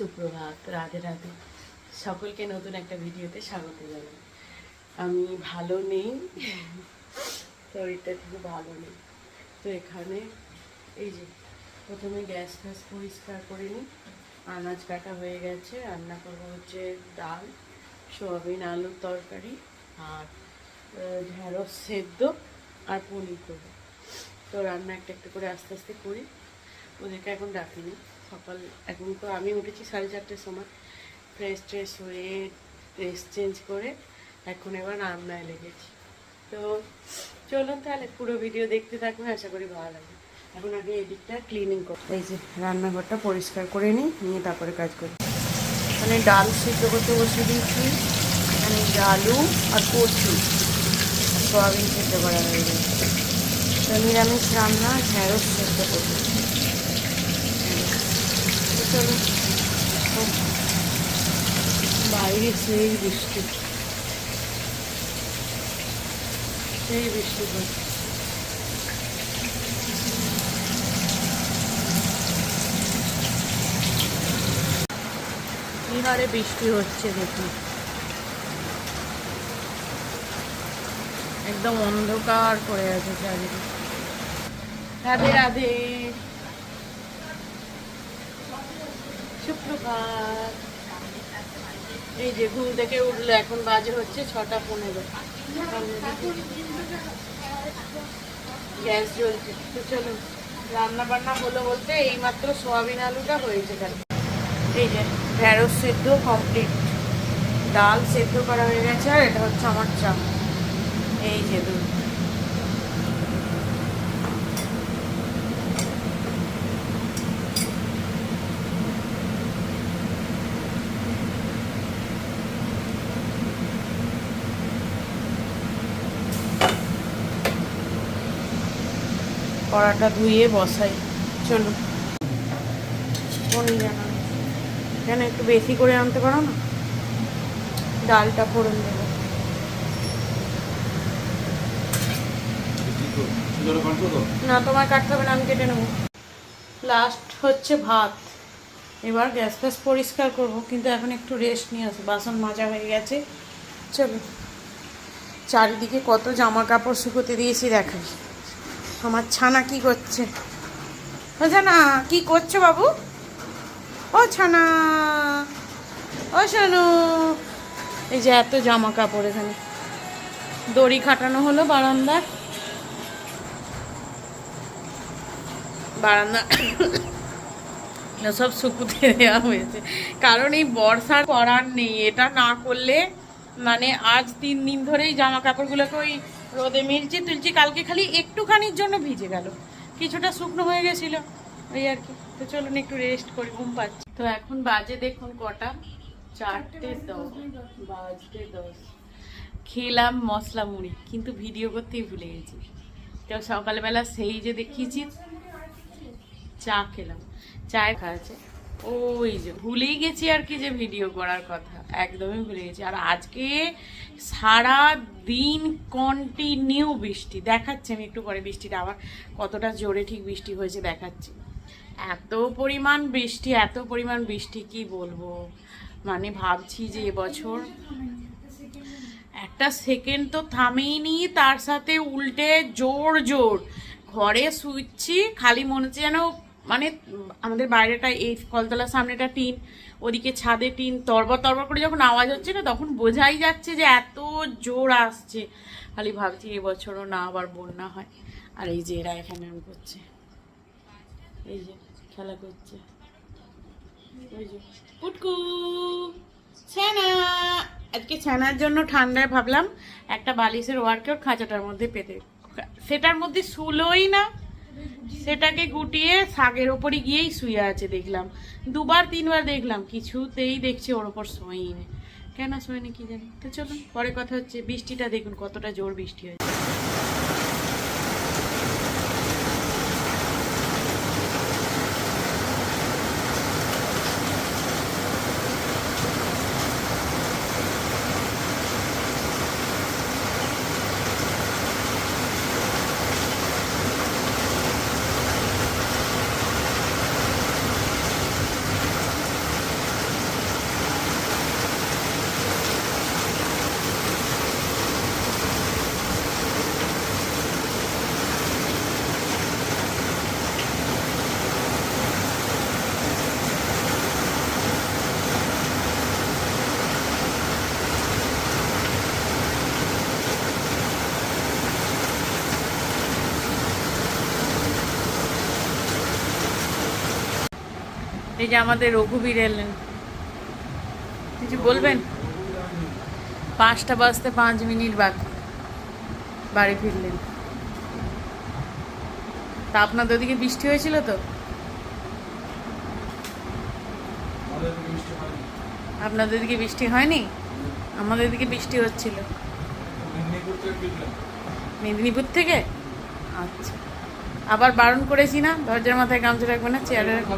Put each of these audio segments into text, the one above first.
সুপ্রভাত, রাধে রাধে। সকলকে নতুন একটা ভিডিওতে স্বাগত জানাই। আমি ভালো নেই, শরীরটা খুব ভালো নেই। তো এখানে এই যে প্রথমে গ্যাস ফ্যাস পরিষ্কার করে নিই। আনাজ কাটা হয়ে গেছে। রান্না করব হচ্ছে ডাল, সোয়াবিন, আলুর তরকারি আর ঢেঁড়স সেদ্ধ আর পনির করব। তো রান্না একটা একটা করে আস্তে আস্তে করি। ওদেরকে এখন ডাকিনি। সকাল, এখন তো আমি উঠেছি সাড়ে চারটের সময়। ফ্রেশ ট্রেশ হয়ে ড্রেস চেঞ্জ করে এখন এবার রান্নায় লেগেছি। তো চলুন তাহলে পুরো ভিডিও দেখতে থাকুন, আশা করি ভালো লাগে এখন আগে এদিকটা ক্লিনিং করি এই যে রান্নাঘরটা পরিষ্কার করে নিই, নিয়ে তারপরে কাজ করি। এখানে ডাল সিদ্ধ করতে বসে দিয়েছি। এখানে আলু আর কচু সোয়াবিন সিদ্ধ করা হয়ে গেছে। তো নিরামিষ রান্না ঢেঁড়স সিদ্ধ করব। চলো। বাইরে সেই বৃষ্টি। সেই বৃষ্টি হারে বৃষ্টি হচ্ছে দেখুন। একদম অন্ধকার করে আছে চারিদিকে। রাধে রাধে। সুপ্রভাত। এই যে ঘুম থেকে উঠল, এখন বাজে হচ্ছে ছটা পনেরো। গ্যাস জ্বলছে। তো চলো রান্না বান্না হলো বলতে এইমাত্র সোয়াবিন আলুটা হয়েছে খালি এই যে ঢেঁড়স সেদ্ধ কমপ্লিট ডাল সেদ্ধ করা হয়ে গেছে, আর এটা হচ্ছে আমার চা এই যে দুধ। কড়াটা ধুয়ে বসাই। চলো কেন একটু বেশি করে আনতে পারো না? ডালটা ফোড়ন দেবো। না তোমার কাটতে হবে না, আমি কেটে নেব। লাস্ট হচ্ছে ভাত। এবার গ্যাস ফ্যাস পরিষ্কার করব, কিন্তু এখন একটু রেস্ট নিয়ে আসো বাসন মাজা হয়ে গেছে। চলো চারিদিকে কত জামা কাপড় শুকোতে দিয়েছি দেখাই। আমার ছানা কি করছে? ও ছানা, কি করছ বাবু? ও ছানা, ও শানু। এই যে এত জামা কাপড় এখানে। দড়ি খাটানো হলো বারান্দার বারান্দা সব শুকুতে দেওয়া হয়েছে। কারণ এই বর্ষার করার নেই। এটা না করলে মানে আজ তিন দিন ধরেই জামা কাপড়গুলোকে ওই রোদে মিলছি তুলছি, কালকে খালি একটুখানির জন্য ভিজে গেল। কিছুটা শুকনো হয়ে গেছিল, ওই আর কি। তো চলুন একটু রেস্ট করি, ঘুম পাচ্ছি। তো এখন বাজে দেখুন কটা? চারটে দশ, বাজতে দশ। খেলাম মশলা মুড়ি, কিন্তু ভিডিও করতেই ভুলে গেছি। তো সকালবেলা সেই যে দেখিয়েছি, চা খেলাম। চায় খাওয়াছে ওই যে ভুলেই গেছি আর কি যে ভিডিও করার কথা। একদমই ভুলে গেছি। আর আজকে সারা দিন কন্টিনিউ বৃষ্টি। দেখাচ্ছে আমি একটু পরে বৃষ্টিটা আবার কতটা জোরে ঠিক বৃষ্টি হয়েছে দেখাচ্ছি। এত পরিমাণ বৃষ্টি, এত পরিমাণ বৃষ্টি, কি বলব? মানে ভাবছি যে এবছর একটা সেকেন্ড তো থামেইনি, তার সাথে উল্টে জোর জোর। ঘরে শুচ্ছি খালি মনে হচ্ছে যেন মানে আমাদের বাইরেটা এই কলতলার সামনেটা টিন। ওদিকে ছাদে টিন তরবর তরবর করে যখন আওয়াজ হচ্ছে না, তখন বোঝাই যাচ্ছে যে এত জোর আসছে। খালি ভাবছি এবছরও না আবার বন্যা হয়। আর এই যে এরা এখানে করছে। এই যে খেলা করছে। পুটকু ছানা। আজকে ছানার জন্য ঠান্ডায় ভাবলাম একটা বালিশের ওয়ার্কআউট খাঁচাটার মধ্যে পেতে। সেটার মধ্যে শুলোই না। সেটাকে গুটিয়ে শাকের ওপরই গিয়েই শুয়ে আছে, দেখলাম। দুবার, তিনবার দেখলাম, কিছুতেই দেখছে ওর ওপর শোয়ই কেন শোয়নি কি জানি? তো চলুন, পরে কথা হচ্ছে, বৃষ্টিটা দেখুন, কতটা জোর বৃষ্টি হয়েছে। এই যে আমাদের রঘুবীর এলেন। কিছু বলবেন? পাঁচটা বাজতে পাঁচ মিনিট বাকি। বাড়ি ফিরলেন। তা আপনাদের ওদিকে বৃষ্টি হয়েছিল তো? আপনাদের দিকে বৃষ্টি হয়নি? আমাদের দিকে বৃষ্টি হচ্ছিল। মেদিনীপুর থেকে আচ্ছা। আবার বারণ করেছি না? দরজার মাথায় গামছা রাখবে না? চেয়ারে তো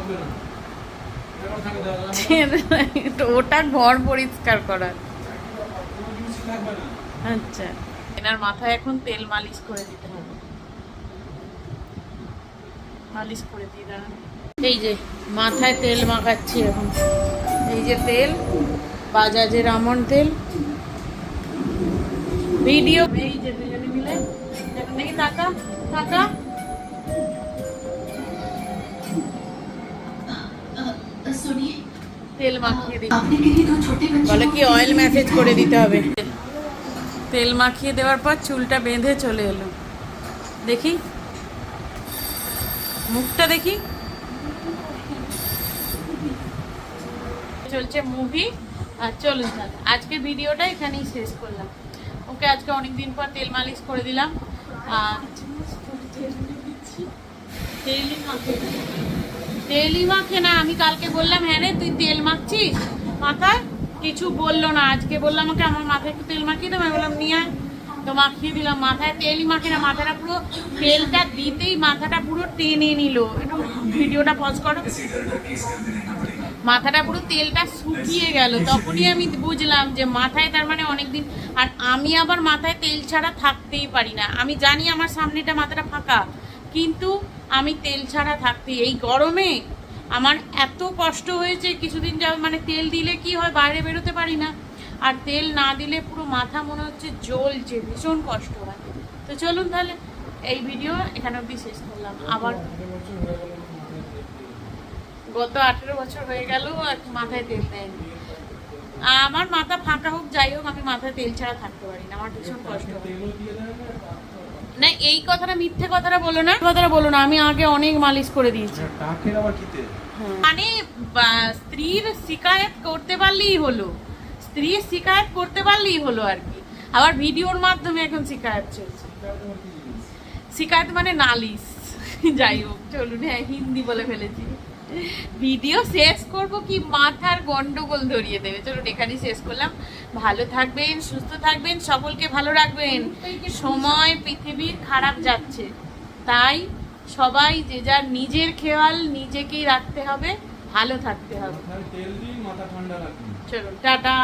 ওটা ঘর পরিষ্কার করার। আচ্ছা। এনার মাথায় এখন তেল মালিশ করে দিতে হবে। মালিশ করে দিয়ে দাঁড়ান। এই যে মাথায় তেল মাখাচ্ছি এখন। এই যে তেল বাজাজের আমন তেল। ভিডিও এই যে দুজনে মিলে। এখন দেখি টাকা টাকা। তেল মাখিয়ে দিই কি অয়েল ম্যাসেজ করে দিতে হবে? তেল মাখিয়ে দেওয়ার পর চুলটা বেঁধে চলে এলো। দেখি। মুখটা দেখি। চলছে মুভি আর চলুন আজকে ভিডিওটা এখানেই শেষ করলাম। ওকে আজকে অনেকদিন পর তেল মালিশ করে দিলাম। আর মাখিয়ে তেলই মাখে না। আমি কালকে বললাম হ্যাঁ রে, তুই তেল মাখছিস? মাথায় কিছু বলল না। আজকে বললাম আমাকে আমার মাথায় একটু তেল মাখিয়ে দেবো আমি বললাম, নিয়ে তো মাখিয়ে দিলাম মাথায়। তেলই মাখে না, মাথাটা পুরো তেলটা দিতেই মাথাটা পুরো টেনে নিল। একটু ভিডিওটা পজ করো। মাথাটা পুরো তেলটা শুকিয়ে গেল। তখনই আমি বুঝলাম যে মাথায় তার মানে অনেকদিন আর আমি আবার মাথায় তেল ছাড়া থাকতেই পারি না। আমি জানি আমার সামনেটা মাথাটা ফাঁকা, কিন্তু আমি তেল ছাড়া থাকতে, এই গরমে আমার এত কষ্ট হয়েছে, কিছুদিন যা মানে তেল দিলে কি হয়, বাইরে বেরোতে পারি না। আর তেল না দিলে পুরো মাথা মনে হচ্ছে জ্বলছে, ভীষণ কষ্ট হয়। তো চলুন তাহলে, এই ভিডিও এখানে অব্দি শেষ করলাম। আবার গত আঠেরো বছর হয়ে গেল আর মাথায় তেল দেয়নি। আমার মাথা ফাঁকা হোক, যাই হোক, আমি মাথায় তেল ছাড়া থাকতে পারি না, আমার ভীষণ কষ্ট হয়। না এই কথাটা মিথ্যে কথাটা বলো না কথাটা বলো না আমি আগে অনেক মালিশ করে দিয়েছি। আবার কিতে মানে স্ত্রীর শিকায়ত করতে পারলেই হলো। স্ত্রীর শিকায়ত করতে পারলেই হলো আর কি। আবার ভিডিওর মাধ্যমে এখন শিকায়ত চলছে। শিকায়ত মানে নালিশ। যাই হোক চলুন হ্যাঁ হিন্দি বলে ফেলেছি। ভিডিও শেষ করব কি মাথার গন্ডগোল ধরিয়ে দেবে। চলুন এখানেই শেষ করলাম। ভালো থাকবেন সুস্থ থাকবেন সকলকে ভালো রাখবেন। সময় পৃথিবীর খারাপ যাচ্ছে। তাই সবাই যে যার নিজের খেয়াল নিজেকেই রাখতে হবে ভালো থাকতে হবে। তেল দিই মাথা ঠান্ডা রাখবি চলুন টাটা।